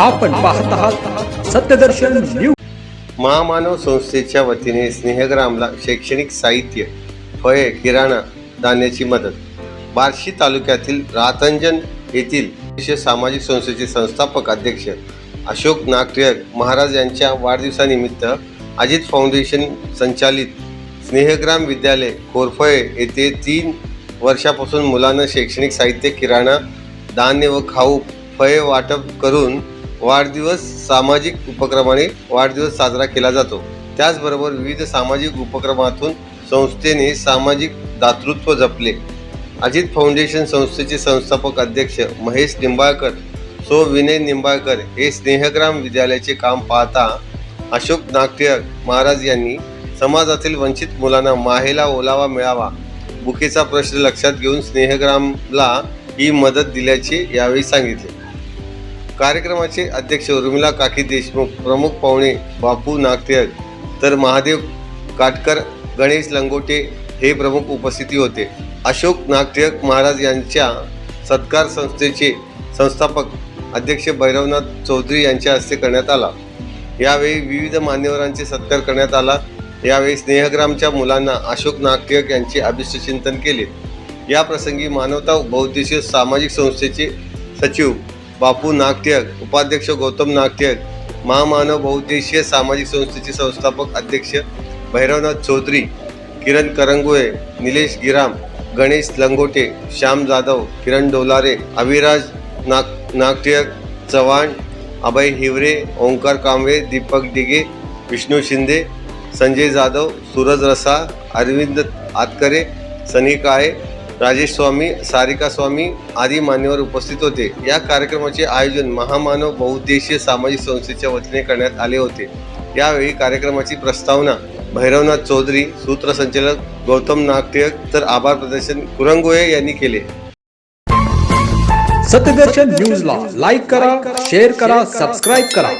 आपण पाहत आहात सत्यदर्शन न्यूज महामानव संस्थेच्या वतीने स्नेहग्रामला शैक्षणिक साहित्य फळे किराणा धान्याची मदत. बार्शी तालुक्यातील रातंजन येथील विशेष सामाजिक संस्थेचे संस्थापक अध्यक्ष अशोक नागटिळक महाराज यांच्या वाढदिवसानिमित्त अजित फाउंडेशन संचालित स्नेहग्राम विद्यालय कोरफळे येथे तीन वर्षापासून मुलांना शैक्षणिक साहित्य किराणा धान्य व खाऊ फळे वाटप करून वाढदिवस सामाजिक उपक्रमाने वाढदिवस साजरा केला जातो. त्याचबरोबर विविध सामाजिक उपक्रमातून संस्थेने सामाजिक दातृत्व जपले. अजित फाउंडेशन संस्थेचे संस्थापक अध्यक्ष महेश निंबाळकर सो विनय निंबाळकर हे स्नेहग्राम विद्यालयाचे काम पाहता अशोक नागटिळक महाराज यांनी समाजातील वंचित मुलांना माहेला ओलावा मिळावा बुकेचा प्रश्न लक्षात घेऊन स्नेहग्रामला ही मदत दिल्याचे यावेळी सांगितले. कार्यक्रमाचे अध्यक्ष उर्मिला काकी देशमुख प्रमुख पाहुणे बापू नागटिळक तर महादेव काटकर गणेश लंगोटे हे प्रमुख उपस्थिती होते. अशोक नागटिळक महाराज यांच्या सत्कार संस्थेचे संस्थापक अध्यक्ष भैरवनाथ चौधरी यांच्या हस्ते करण्यात आला. यावेळी विविध मान्यवरांचे सत्कार करण्यात आला. यावेळी स्नेहग्रामच्या मुलांना अशोक नागटिळक यांचे अभिष्टचिंतन केले. या प्रसंगी मानवता बहुद्देशीय सामाजिक संस्थेचे सचिव बापू नागटिळक उपाध्यक्ष गौतम नागटिळक महामानव बहुद्देशीय सामाजिक संस्थेचे संस्थापक अध्यक्ष भैरवनाथ चौधरी किरण करंगुळे निलेश गिराम गणेश लंगोटे श्याम जाधव किरण डोलारे अविराज नाग नागटिळक चव्हाण अभय हिवरे ओंकार कांबळे दीपक डिगे विष्णू शिंदे संजय जाधव सूरज रसा अरविंद आतकरे सनी काळे राजेश स्वामी सारिका स्वामी आदी मान्यवर उपस्थित होते. या कार्यक्रमाचे आयोजन महामानव बहुउद्देशीय सामाजिक संस्थेच्या वतीने करण्यात आले होते. यावेळी कार्यक्रमाची प्रस्तावना भैरवनाथ चौधरी सूत्रसंचालक गौतम नागटिळक तर आभार प्रदर्शन कुरंगोये यांनी केले. सत्यदर्शन न्यूजला लाईक करा शेअर करा सबस्क्राईब करा.